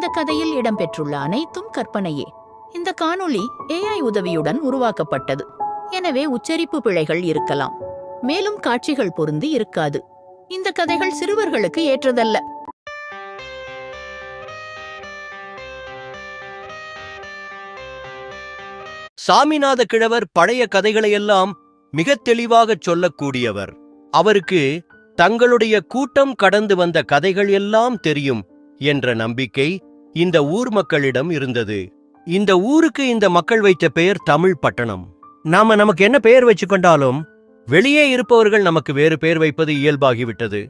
இந்த கதையில் இடம்பெற்றுள்ள அனைத்தும் கற்பனையே. இந்த காணொளி ஏஐ உதவியுடன் உருவாக்கப்பட்டது. எனவே உச்சரிப்பு பிழைகள் இருக்கலாம். மேலும் காட்சிகள் பொருந்தி இருக்காது. இந்த கதைகள் சிறுவர்களுக்கு ஏற்றதல்ல. சாமிநாத கிழவர் பழைய கதைகளையெல்லாம் மிக தெளிவாகச் சொல்லக்கூடியவர். அவருக்கு தங்களுடைய கூட்டம் கடந்து வந்த கதைகள் எல்லாம் தெரியும் என்ற நம்பிக்கை இந்த ஊர் மக்களிடம் இருந்தது. இந்த ஊருக்கு இந்த மக்கள் வைத்த பெயர் தமிழ் பட்டணம். நாம நமக்கு என்ன பெயர் வச்சுக்கொண்டாலும் வெளியே இருப்பவர்கள் நமக்கு வேறு பெயர் வைப்பது இயல்பாகிவிட்டது.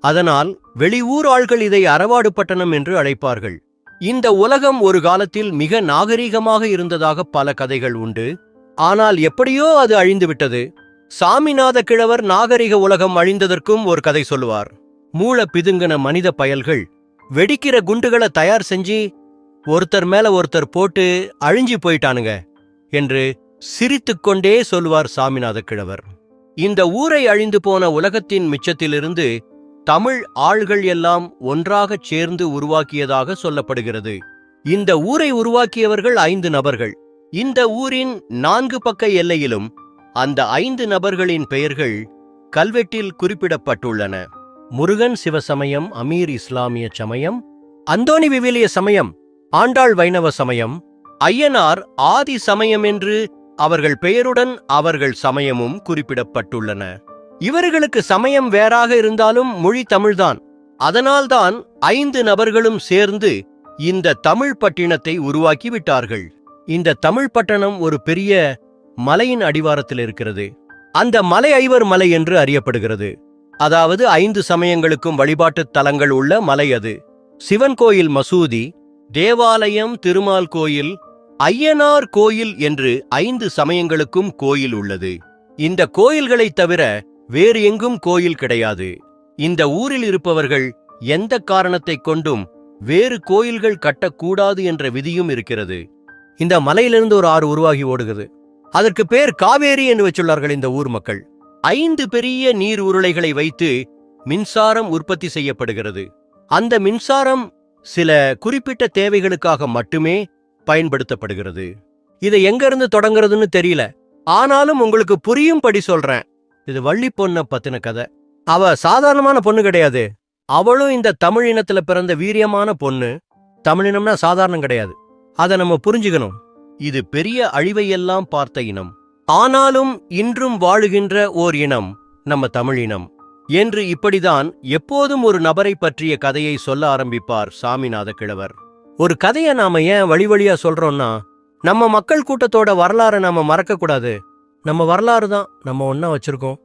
அதனால் வெளியூர் ஆள்கள் இதை அரவாடு பட்டணம் என்று அழைப்பார்கள். இந்த உலகம் ஒரு காலத்தில் மிக நாகரீகமாக இருந்ததாக பல கதைகள் உண்டு. ஆனால் எப்படியோ அது அழிந்துவிட்டது. சாமிநாத கிழவர் நாகரிக உலகம் அழிந்ததற்கும் ஒரு கதை சொல்லுவார். மூள பிதுங்கின மனித பயல்கள் வெடிக்கிற குண்டுகளை தயார் செஞ்சு ஒருத்தர் மேல ஒருத்தர் போட்டு அழிஞ்சு போயிட்டானுங்க என்று சிரித்துக்கொண்டே சொல்வார் சாமிநாத கிழவர். இந்த ஊரை அழிந்து போன உலகத்தின் மிச்சத்திலிருந்து தமிழ் ஆள்கள் எல்லாம் ஒன்றாகச் சேர்ந்து உருவாக்கியதாக சொல்லப்படுகிறது. இந்த ஊரை உருவாக்கியவர்கள் ஐந்து நபர்கள். இந்த ஊரின் நான்கு பக்க எல்லையிலும் அந்த ஐந்து நபர்களின் பெயர்கள் கல்வெட்டில் குறிப்பிடப்பட்டுள்ளன. முருகன் சிவசமயம் அமீர் இஸ்லாமிய சமயம் அந்தோணி விவிலிய சமயம் ஆண்டாள் வைணவ சமயம் ஐயனார் ஆதி சமயம் என்று அவர்கள் பெயருடன் அவர்கள் சமயமும் குறிப்பிடப்பட்டுள்ளன. இவர்களுக்கு சமயம் வேறாக இருந்தாலும் மொழி தமிழ்தான். அதனால்தான் ஐந்து நபர்களும் சேர்ந்து இந்த தமிழ் பட்டினத்தை உருவாக்கி விட்டார்கள். இந்த தமிழ் பட்டணம் ஒரு பெரிய மலையின் அடிவாரத்தில் இருக்கிறது. அந்த மலை ஐவர் மலை என்று அறியப்படுகிறது. அதாவது ஐந்து சமயங்களுக்கும் வழிபாட்டுத் தலங்கள் உள்ள மலை அது. சிவன் கோயில் மசூதி தேவாலயம் திருமால் கோயில் ஐயனார் கோயில் என்று ஐந்து சமயங்களுக்கும் கோயில் உள்ளது. இந்த கோயில்களைத் தவிர வேறு எங்கும் கோயில் கிடையாது. இந்த ஊரில் இருப்பவர்கள் எந்த காரணத்தைக் கொண்டும் வேறு கோயில்கள் கட்டக்கூடாது என்ற விதியும் இருக்கிறது. இந்த மலையிலிருந்து ஒரு ஆறு உருவாகி ஓடுகிறது. அதற்கு பேர் காவேரி என்று வச்சுள்ளார்கள் இந்த ஊர் மக்கள். ஐந்து பெரிய நீர் உருளைகளை வைத்து மின்சாரம் உற்பத்தி செய்யப்படுகிறது. அந்த மின்சாரம் சில குறிப்பிட்ட தேவைகளுக்காக மட்டுமே பயன்படுத்தப்படுகிறது. இதை எங்க இருந்து தொடங்குறதுன்னு தெரியல. ஆனாலும் உங்களுக்கு புரியும்படி சொல்றேன். இது வள்ளி பொண்ண பத்தின கதை. அவ சாதாரணமான பொண்ணு கிடையாது. அவளும் இந்த தமிழ் இனத்துல பிறந்த வீரியமான பொண்ணு. தமிழினம்னா சாதாரணம் கிடையாது. அதை நம்ம புரிஞ்சுக்கணும். இது பெரிய அழிவையெல்லாம் பார்த்த இனம். ஆனாலும் இன்றும் வாழுகின்ற ஓர் இனம் நம்ம தமிழ் இனம். என்று இப்படிதான் எப்போதும் ஒரு நபரை பற்றிய கதையை சொல்ல ஆரம்பிப்பார் சாமிநாத கிழவர். ஒரு கதையை நாம ஏன் வழி வழியா சொல்றோம்னா நம்ம மக்கள் கூட்டத்தோட வரலாறை நாம மறக்க கூடாது நம்ம வரலாறு தான் நம்ம ஒன்னா வச்சிருக்கோம்.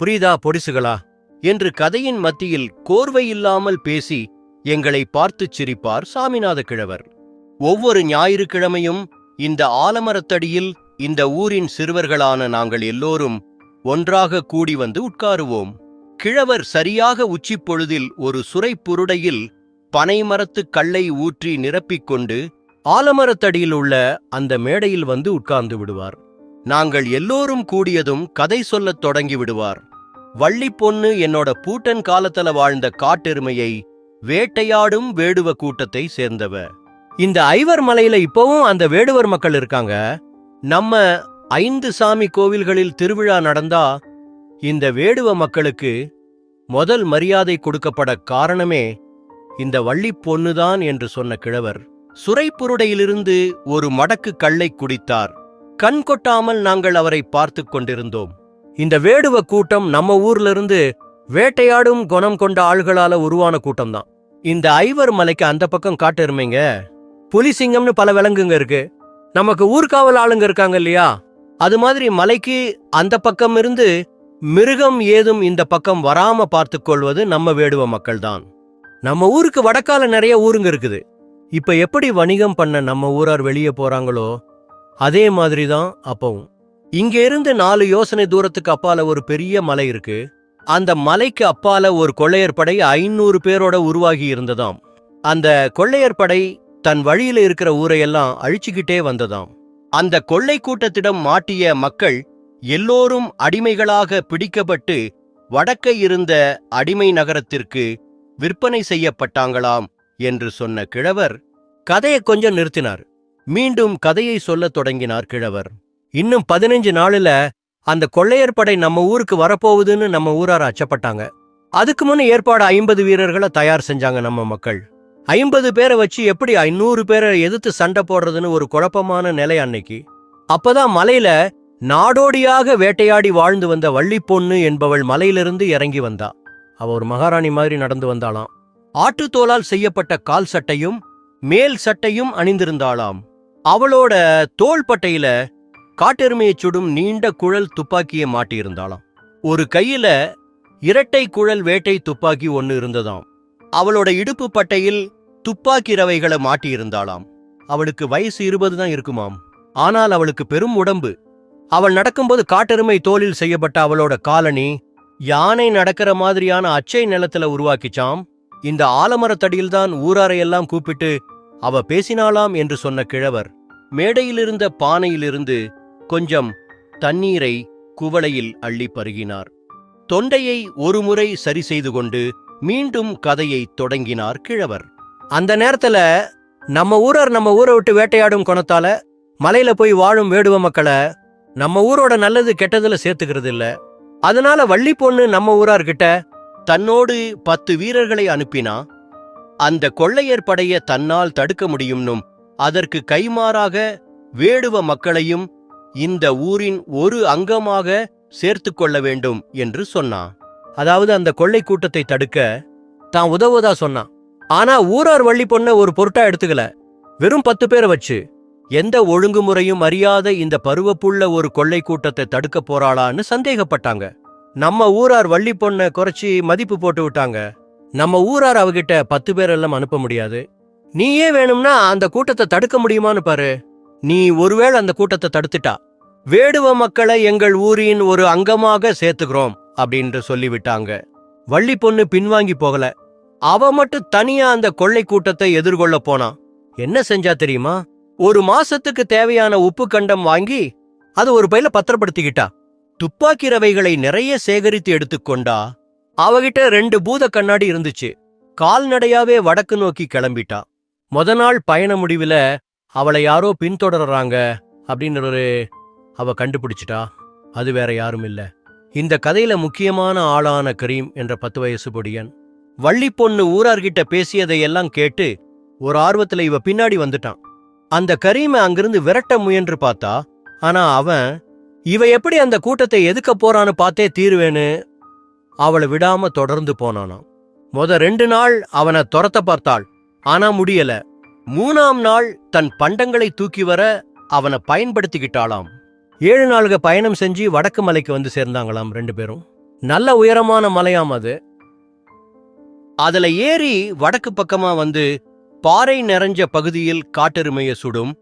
புரியுதா பொடிசுகளா? என்று கதையின் மத்தியில் கோர்வை இல்லாமல் பேசி எங்களை பார்த்துச் சிரிப்பார் சாமிநாத கிழவர். ஒவ்வொரு ஞாயிற்றுக்கிழமையும் இந்த ஆலமரத்தடியில் இந்த ஊரின் சிறுவர்களான நாங்கள் எல்லோரும் ஒன்றாக கூடி வந்து உட்காருவோம். கிழவர் சரியாக உச்சிப் பொழுதில் ஒரு சுரைப்புருடையில் பனைமரத்துக் கல்லை ஊற்றி நிரப்பிக் கொண்டு ஆலமரத்தடியில் உள்ள அந்த மேடையில் வந்து உட்கார்ந்து விடுவார். நாங்கள் எல்லோரும் கூடியதும் கதை சொல்லத் தொடங்கி விடுவார். வள்ளி பொண்ணு என்னோட பூட்டன் காலத்துல வாழ்ந்த காட்டெருமையை வேட்டையாடும் வேடுவ கூட்டத்தை சேர்ந்தவ இந்த ஐவர் மலையில இப்பவும் அந்த வேடுவர் மக்கள் இருக்காங்க? நம்ம ஐந்து சாமி கோவில்களில் திருவிழா நடந்தா இந்த வேடுவ மக்களுக்கு முதல் மரியாதை கொடுக்கப்பட காரணமே இந்த வள்ளிப் பொண்ணுதான் என்று சொன்ன கிழவர். சுரைப்புருடையிலிருந்து ஒரு மடக்கு கல்லை குடித்தார். கண் கொட்டாமல் நாங்கள் அவரை பார்த்துக் கொண்டிருந்தோம். இந்த வேடுவ கூட்டம் நம்ம ஊர்ல இருந்து வேட்டையாடும் குணம் கொண்ட ஆள்களால உருவான கூட்டம்தான். இந்த ஐவர் மலைக்கு அந்த பக்கம் காட்டெருமைங்க. புலிசிங்கம்னு பல விலங்குங்க இருக்கு. நமக்கு ஊர்காவல் ஆளுங்க இருக்காங்க இல்லையா? அது மாதிரி மலைக்கு அந்த பக்கம் இருந்து மிருகம் ஏதும் இந்த பக்கம் வராம பார்த்து கொள்வது நம்ம வேடுவ மக்கள்தான். நம்ம ஊருக்கு வடக்கால நிறைய ஊருங்க இருக்குது. இப்ப எப்படி வணிகம் பண்ண நம்ம ஊரார் வெளியே போறாங்களோ அதே மாதிரி தான் அப்பவும். இங்க இருந்து நாலு யோசனை தூரத்துக்கு அப்பால ஒரு பெரிய மலை இருக்கு. அந்த மலைக்கு அப்பால ஒரு கொள்ளையர் படை ஐநூறு பேரோட உருவாகி இருந்ததாம். அந்த கொள்ளையர் படை தன் வழியில இருக்கிற ஊரையெல்லாம் அழிச்சுக்கிட்டே வந்ததாம். அந்த கொள்ளை கூட்டத்திடம் மாட்டிய மக்கள் எல்லோரும் அடிமைகளாக பிடிக்கப்பட்டு வடக்கே இருந்த அடிமை நகரத்திற்கு விற்பனை செய்யப்பட்டாங்களாம் என்று சொன்ன கிழவர் கதையை கொஞ்சம் நிறுத்தினார். மீண்டும் கதையை சொல்லத் தொடங்கினார் கிழவர். இன்னும் பதினைஞ்சு நாளுல அந்த கொள்ளையர் படை நம்ம ஊருக்கு வரப்போகுதுன்னு நம்ம ஊரார் அச்சப்பட்டாங்க. அதுக்கு முன்ன ஏற்பாடு ஐம்பது வீரர்களை தயார் செஞ்சாங்க நம்ம மக்கள். ஐம்பது பேரை வச்சு எப்படி ஐநூறு பேரை எதிர்த்து சண்டை போடுறதுன்னு ஒரு குழப்பமான நிலை அன்னைக்கு. அப்பதான் மலையில நாடோடியாக வேட்டையாடி வாழ்ந்து வந்த வள்ளி பொண்ணு என்பவள் மலையிலிருந்து இறங்கி வந்தா. அவ ஒரு மகாராணி மாதிரி நடந்து வந்தாளாம். ஆட்டுத்தோலால் செய்யப்பட்ட கால் சட்டையும் மேல் சட்டையும் அணிந்திருந்தாளாம். அவளோட தோள்பட்டையில காட்டெருமையைச் சுடும் நீண்ட குழல் துப்பாக்கியை மாட்டியிருந்தாளாம். ஒரு கையில இரட்டை குழல் வேட்டை துப்பாக்கி ஒன்னு இருந்ததாம். அவளோட இடுப்பு பட்டையில் துப்பாக்கி ரவைகளை மாட்டியிருந்தாளாம். அவளுக்கு வயசு இருபது தான் இருக்குமாம். ஆனால் அவளுக்கு பெரும் உடம்பு. அவள் நடக்கும்போது காட்டெருமை தோலில் செய்யப்பட்ட அவளோட காலனி யானை நடக்கிற மாதிரியான அச்சை நிலத்துல உருவாக்கிச்சாம். இந்த ஆலமரத்தடியில்தான் ஊராரையெல்லாம் கூப்பிட்டு அவ பேசினாளாம் என்று சொன்ன கிழவர் மேடையிலிருந்த பானையிலிருந்து கொஞ்சம் தண்ணீரை குவளையில் அள்ளி பருகினார். தொண்டையை ஒருமுறை சரி செய்து கொண்டு மீண்டும் கதையை தொடங்கினார் கிழவர். அந்த நேரத்துல நம்ம ஊரர் நம்ம ஊரை விட்டு வேட்டையாடும் குணத்தால மலையில போய் வாழும் வேடுவ மக்களை நம்ம ஊரோட நல்லது கெட்டதுல சேர்த்துக்கிறது இல்ல. அதனால வள்ளி பொண்ணு நம்ம ஊரார்கிட்ட தன்னோடு பத்து வீரர்களை அனுப்பினா அந்த கொள்ளையர் படைய தன்னால் தடுக்க முடியும்னும் அதற்கு கைமாறாக வேடுவ மக்களையும் இந்த ஊரின் ஒரு அங்கமாக சேர்த்துக் கொள்ள வேண்டும் என்று சொன்னான். அதாவது அந்த கொள்ளை கூட்டத்தை தடுக்க தான் உதவுவதா சொன்னான். ஆனா ஊரார் வள்ளி பொண்ண ஒரு பொருட்டா எடுத்துக்கல. வெறும் பத்து பேரை வச்சு. எந்த ஒழுங்குமுறையும் அறியாத இந்த பருவப்புள்ள ஒரு கொள்ளை கூட்டத்தை தடுக்க போறாளான்னு சந்தேகப்பட்டாங்க. நம்ம ஊரார் வள்ளி பொண்ண குறைச்சி மதிப்பு போட்டு விட்டாங்க. நம்ம ஊரார் அவகிட்ட பத்து பேரெல்லாம் அனுப்ப முடியாது. நீயே வேணும்னா அந்த கூட்டத்தை தடுக்க முடியுமான்னு பாரு. நீ ஒருவேளை அந்த கூட்டத்தை தடுத்துட்டா. வேடுவ மக்களை எங்கள் ஊரின் ஒரு அங்கமாக சேர்த்துக்கிறோம் அப்படின்ட்டு சொல்லிவிட்டாங்க. வள்ளி பொண்ணு பின்வாங்கி போகல. அவ மட்டும் தனியா அந்த கொள்ளை கூட்டத்தை எதிர்கொள்ள போனா. என்ன செஞ்சா தெரியுமா? ஒரு மாசத்துக்கு தேவையான உப்பு கண்டம் வாங்கி அது ஒரு பையில பத்திரப்படுத்திக்கிட்டா. துப்பாக்கி ரவைகளை நிறைய சேகரித்து எடுத்துக்கொண்டா அவகிட்ட ரெண்டு பூத கண்ணாடி இருந்துச்சு. கால்நடையாவே வடக்கு நோக்கி கிளம்பிட்டா. முத நாள் பயண முடிவுல அவளை யாரோ பின்தொடர்றாங்க அப்படின்னு ஒரு அவ கண்டுபிடிச்சிட்டா. அது வேற யாரும் இல்ல. இந்த கதையில முக்கியமான ஆளான கரீம் என்ற பத்து வயசு பொடியன் வள்ளி பொண்ணு ஊரார்கிட்ட பேசியதையெல்லாம் கேட்டு ஒரு ஆர்வத்துல இவ பின்னாடி வந்துட்டான். அந்த கரீமை அங்கிருந்து விரட்ட முயன்று பார்த்தா ஆனா அவன் இவ எப்படி அந்த கூட்டத்தை எதுக்க போறான்னு பார்த்தே தீருவேன்னு அவளை விடாம தொடர்ந்து போனானாம். முத ரெண்டு நாள் அவனை துரத்த பார்த்தாள். ஆனா முடியல. மூணாம் நாள் தன் பண்டங்களை தூக்கி வர அவனை பயன்படுத்திக்கிட்டாளாம். ஏழு நாளுக பயணம் செஞ்சு வடக்கு மலைக்கு வந்து சேர்ந்தாங்களாம் ரெண்டு பேரும். நல்ல உயரமான மலையாம் அது. அதுல ஏறி வடக்கு பக்கமா வந்து பாறை நிறைஞ்ச பகுதியில் காட்டெருமைய சுடும்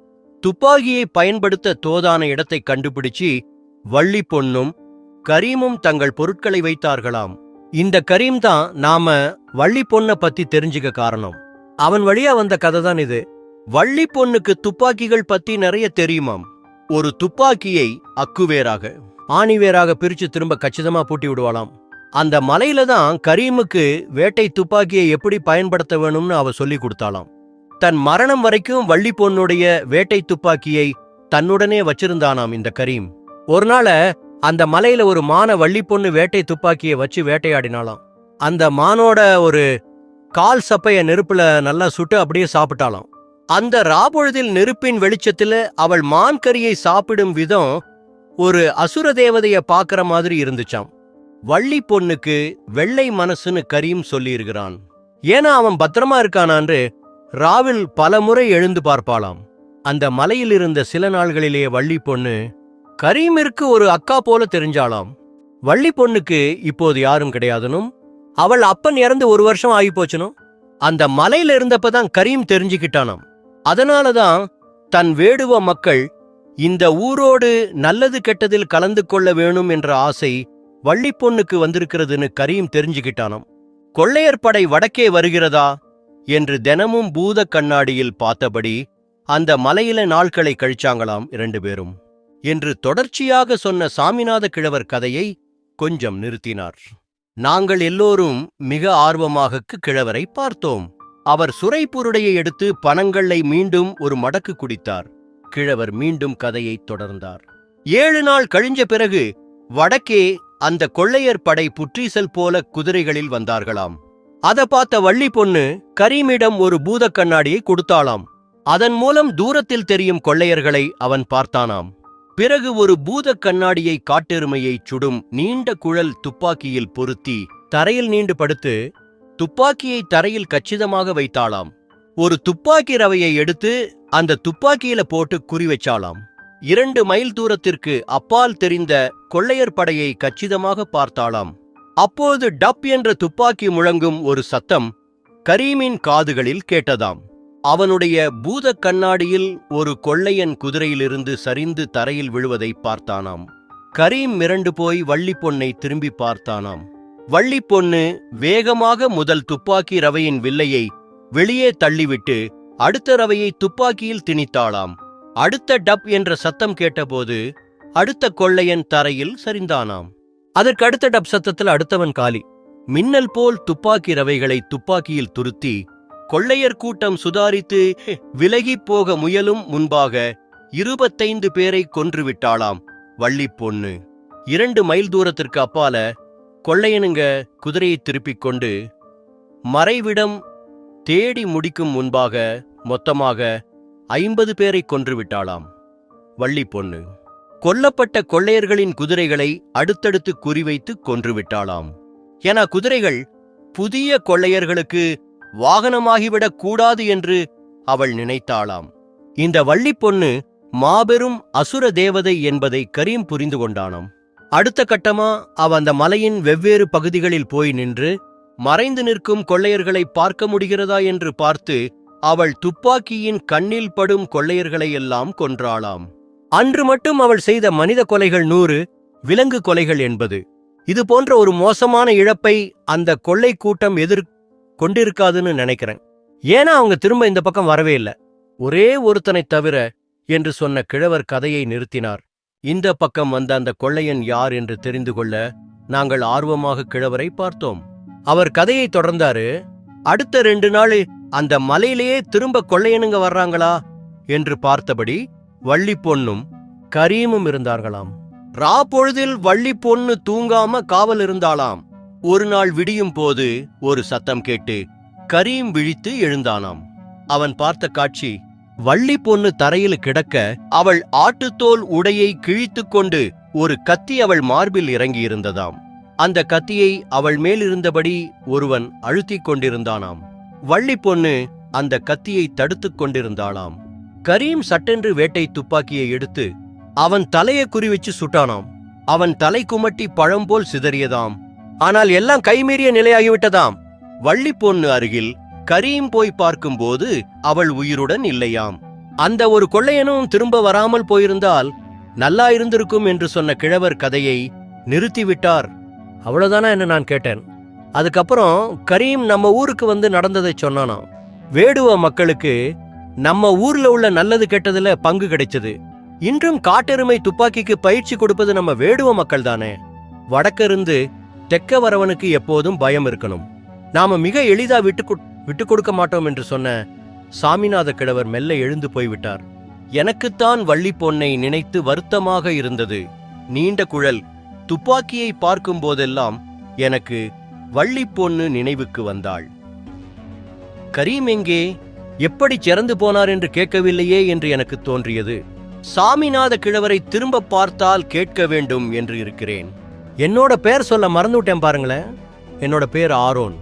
துப்பாக்கியை பயன்படுத்த தோதான இடத்தை கண்டுபிடிச்சு வள்ளி பொண்ணும் கரீமும் தங்கள் பொருட்களை வைத்தார்களாம். இந்த கரீம் தான் நாம வள்ளி பொண்ணை பத்தி தெரிஞ்சுக்க காரணம். அவன் வழியா வந்த கதை தான் இது. வள்ளி பொண்ணுக்கு துப்பாக்கிகள் பத்தி நிறைய தெரியுமாம். ஒரு துப்பாக்கியை அக்குவேராக ஆணிவேராக பிரிச்சு திரும்ப கச்சிதமா பூட்டி விடுவாளாம். அந்த மலையில தான் கரீமுக்கு வேட்டை துப்பாக்கியை எப்படி பயன்படுத்த வேணும்னு அவ சொல்லி கொடுத்தாலாம் தன் மரணம் வரைக்கும் வள்ளி பொண்ணுடைய வேட்டை துப்பாக்கியை தன்னுடனே வச்சிருந்தானாம் இந்த கரீம். ஒரு நாள அந்த மலையில ஒரு மான வள்ளி பொண்ணு வேட்டை துப்பாக்கியை வச்சு வேட்டையாடினாலாம் அந்த மானோட ஒரு கால் சப்பைய நெருப்புல நல்லா சுட்டு அப்படியே சாப்பிட்டாலாம் அந்த ராபொழுதில் நெருப்பின் வெளிச்சத்துல அவள் மான் கறியை சாப்பிடும் விதம் ஒரு அசுர தேவதைய பாக்குற மாதிரி இருந்துச்சாம். வள்ளி பொண்ணுக்கு வெள்ளை மனசுன்னு கரீம் சொல்லியிருக்கிறான். ஏன்னா அவன் பத்திரமா இருக்கானான்று ராவில் பல முறை எழுந்து பார்ப்பாளாம். அந்த மலையில் இருந்த சில நாள்களிலேயே வள்ளி பொண்ணு கரீமிற்கு ஒரு அக்கா போல தெரிஞ்சாளாம். வள்ளி பொண்ணுக்கு இப்போது யாரும் கிடையாதுனும்? அவள் அப்பன் இறந்து ஒரு வருஷம் ஆகி போச்சுனும் அந்த மலையில இருந்தப்பதான் கரீம் தெரிஞ்சுக்கிட்டானாம். அதனாலதான் தன் வேடுவ மக்கள் இந்த ஊரோடு நல்லது கெட்டதில் கலந்து கொள்ள வேணும் என்ற ஆசை வள்ளிப்பொண்ணுக்கு வந்திருக்கிறதுன்னு கரீம் தெரிஞ்சுக்கிட்டானாம் கொள்ளையர் படை வடக்கே வருகிறதா? என்று தினமும் பூத கண்ணாடியில் பார்த்தபடி அந்த மலையில நாட்களை கழிச்சாங்களாம் இரண்டு பேரும். என்று தொடர்ச்சியாக சொன்ன சாமிநாத கிழவர் கதையை கொஞ்சம் நிறுத்தினார். நாங்கள் எல்லோரும் மிக ஆர்வமாக கிழவரை பார்த்தோம். அவர் சுரைப்புருடையை எடுத்து பணங்களை மீண்டும் ஒரு மடக்கு குடித்தார். கிழவர் மீண்டும் கதையைத் தொடர்ந்தார். ஏழு நாள் கழிஞ்ச பிறகு வடக்கே அந்த கொள்ளையர் படை புற்றீசல் போல குதிரைகளில் வந்தார்களாம். அதை பார்த்த வள்ளி பொண்ணு கரீமிடம் ஒரு பூதக் கண்ணாடியை கொடுத்தாளாம். அதன் மூலம் தூரத்தில் தெரியும் கொள்ளையர்களை அவன் பார்த்தானாம். பிறகு ஒரு பூதக் கண்ணாடியை காட்டெருமையைச் சுடும் நீண்ட குழல் துப்பாக்கியில் பொருத்தி தரையில் நீண்டு படுத்து துப்பாக்கியை தரையில் கச்சிதமாக வைத்தாளாம். ஒரு துப்பாக்கி ரவையை எடுத்து அந்த துப்பாக்கியில போட்டு குறி வச்சாளாம். இரண்டு மைல் தூரத்திற்கு அப்பால் தெரிந்த கொள்ளையர் படையை கச்சிதமாக பார்த்தாளாம். அப்போது டப் என்ற துப்பாக்கி முழங்கும் ஒரு சத்தம் கரீமின் காதுகளில் கேட்டதாம். அவனுடைய பூதக் கண்ணாடியில் ஒரு கொள்ளையன் குதிரையிலிருந்து சரிந்து தரையில் விழுவதை பார்த்தானாம். கரீம் மிரண்டு போய் வள்ளிப்பொன்னை திரும்பி பார்த்தானாம். வள்ளி பொண்ணு வேகமாக முதல் துப்பாக்கி ரவையின் வில்லையை வெளியே தள்ளிவிட்டு அடுத்த ரவையை துப்பாக்கியில் திணித்தாளாம். அடுத்த டப் என்ற சத்தம் கேட்டபோது அடுத்த கொள்ளையன் தரையில் சரிந்தானாம். அதற்கு அடுத்த டப் சத்தத்தில் அடுத்தவன் காலி. மின்னல் போல் துப்பாக்கி ரவைகளை துப்பாக்கியில் துருத்தி கொள்ளையர் கூட்டம் சுதாரித்து விலகிப் போக முயலும் முன்பாக இருபத்தைந்து பேரை கொன்றுவிட்டாளாம் வள்ளி பொண்ணு. இரண்டு மைல் தூரத்திற்கு அப்பால கொள்ளையனுங்க குதிரையை திருப்பிக் கொண்டு மறைவிடம் தேடி முடிக்கும் முன்பாக மொத்தமாக ஐம்பது பேரை கொன்றுவிட்டாளாம். வள்ளி பொண்ணு. கொல்லப்பட்ட கொள்ளையர்களின் குதிரைகளை அடுத்தடுத்து குறிவைத்து கொன்றுவிட்டாளாம். என குதிரைகள் புதிய கொள்ளையர்களுக்கு வாகனமாகிவிடக் கூடாது என்று அவள் நினைத்தாளாம். இந்த வள்ளி பொண்ணு மாபெரும் அசுர தேவதை என்பதை கரீம் புரிந்து கொண்டானாம். அடுத்த கட்டமா அவ அந்த மலையின் வெவ்வேறு பகுதிகளில் போய் நின்று மறைந்து நிற்கும் கொள்ளையர்களை பார்க்க முடிகிறதா? என்று பார்த்து அவள் துப்பாக்கியின் கண்ணில் படும் கொள்ளையர்களை எல்லாம் கொன்றாளாம். அன்று மட்டும் அவள் செய்த மனித கொலைகள் நூறு விலங்கு கொலைகள் என்பது. இது போன்ற ஒரு மோசமான இழப்பை அந்த கொள்ளை கூட்டம் எதிர் கொண்டிருக்காதுன்னு நினைக்கிறேன். ஏன்னா அவங்க திரும்ப இந்த பக்கம் வரவே இல்லை. ஒரே ஒருத்தனைத் தவிர என்று சொன்ன கிழவர் கதையை நிறுத்தினார். இந்த பக்கம் வந்த அந்த கொள்ளையன் யார் என்று தெரிந்து கொள்ள நாங்கள் ஆர்வமாக கிழவரை பார்த்தோம். அவர் கதையை தொடர்ந்தாரு அடுத்த ரெண்டு நாள் அந்த மலையிலேயே திரும்ப கொள்ளையனுங்க வர்றாங்களா? என்று பார்த்தபடி வள்ளி பொண்ணும் கரீமும் இருந்தார்களாம். ரா பொழுதில் வள்ளி பொண்ணு தூங்காம காவல் இருந்தாளாம். ஒரு நாள் விடியும் போது ஒரு சத்தம் கேட்டு கரீம் விழித்து எழுந்தானாம். அவன் பார்த்த காட்சி வள்ளி பொண்ணு தரையில் கிடக்க அவள் ஆட்டுத்தோல் உடையை கிழித்துக் கொண்டு ஒரு கத்தி அவள் மார்பில் இறங்கியிருந்ததாம். அந்த கத்தியை அவள் மேலிருந்தபடி ஒருவன் அழுத்திக் கொண்டிருந்தானாம். வள்ளி பொண்ணு அந்த கத்தியை தடுத்துக் கொண்டிருந்தாளாம். கரீம் சட்டென்று வேட்டை துப்பாக்கியை எடுத்து அவன் தலையை குறிவச்சு சுட்டானாம். அவன் தலை குமட்டி பழம்போல் சிதறியதாம். ஆனால் எல்லாம் கைமீறிய நிலையாகிவிட்டதாம். வள்ளி பொண்ணு அருகில் கரீம் போய் பார்க்கும்போது அவள் உயிருடன் இல்லையாம். அந்த ஒரு கொள்ளையனும் திரும்ப வராமல் போயிருந்தால் நல்லா இருந்திருக்கும் என்று சொன்ன கிழவர் கதையை நிறுத்திவிட்டார். அவ்வளவுதானா? என்று நான் கேட்டேன். அதுக்கப்புறம் கரீம் நம்ம ஊருக்கு வந்து நடந்ததை சொன்னானாம். வேடுவ மக்களுக்கு நம்ம ஊர்ல உள்ள நல்லது கெட்டதுல பங்கு கிடைச்சது. இன்றும் காட்டெருமை துப்பாக்கிக்கு பயிற்சி கொடுப்பது நம்ம வேடுவ மக்கள் தானே வடக்கிருந்து தெக்க வரவனுக்கு எப்போதும் பயம் இருக்கணும். நாம மிக எளிதா விட்டு விட்டு கொடுக்க மாட்டோம் என்று சொன்ன சாமிநாத கிழவர் மெல்ல எழுந்து போய்விட்டார். எனக்குத்தான் வள்ளி பொன்னை நினைத்து வருத்தமாக இருந்தது. நீண்ட குழல். துப்பாக்கியை பார்க்கும் போதெல்லாம் எனக்கு வள்ளி பொண்ணு நினைவுக்கு வந்தாள். கரீம் எங்கே? எப்படி சிறந்து போனார் என்று கேட்கவில்லையே? என்று எனக்கு தோன்றியது. சாமிநாத கிழவரை திரும்ப பார்த்தால் கேட்க வேண்டும் என்று இருக்கிறேன். என்னோட பேர் சொல்ல மறந்துவிட்டேன் பாருங்களேன். என்னோட பேர் ஆரோன்.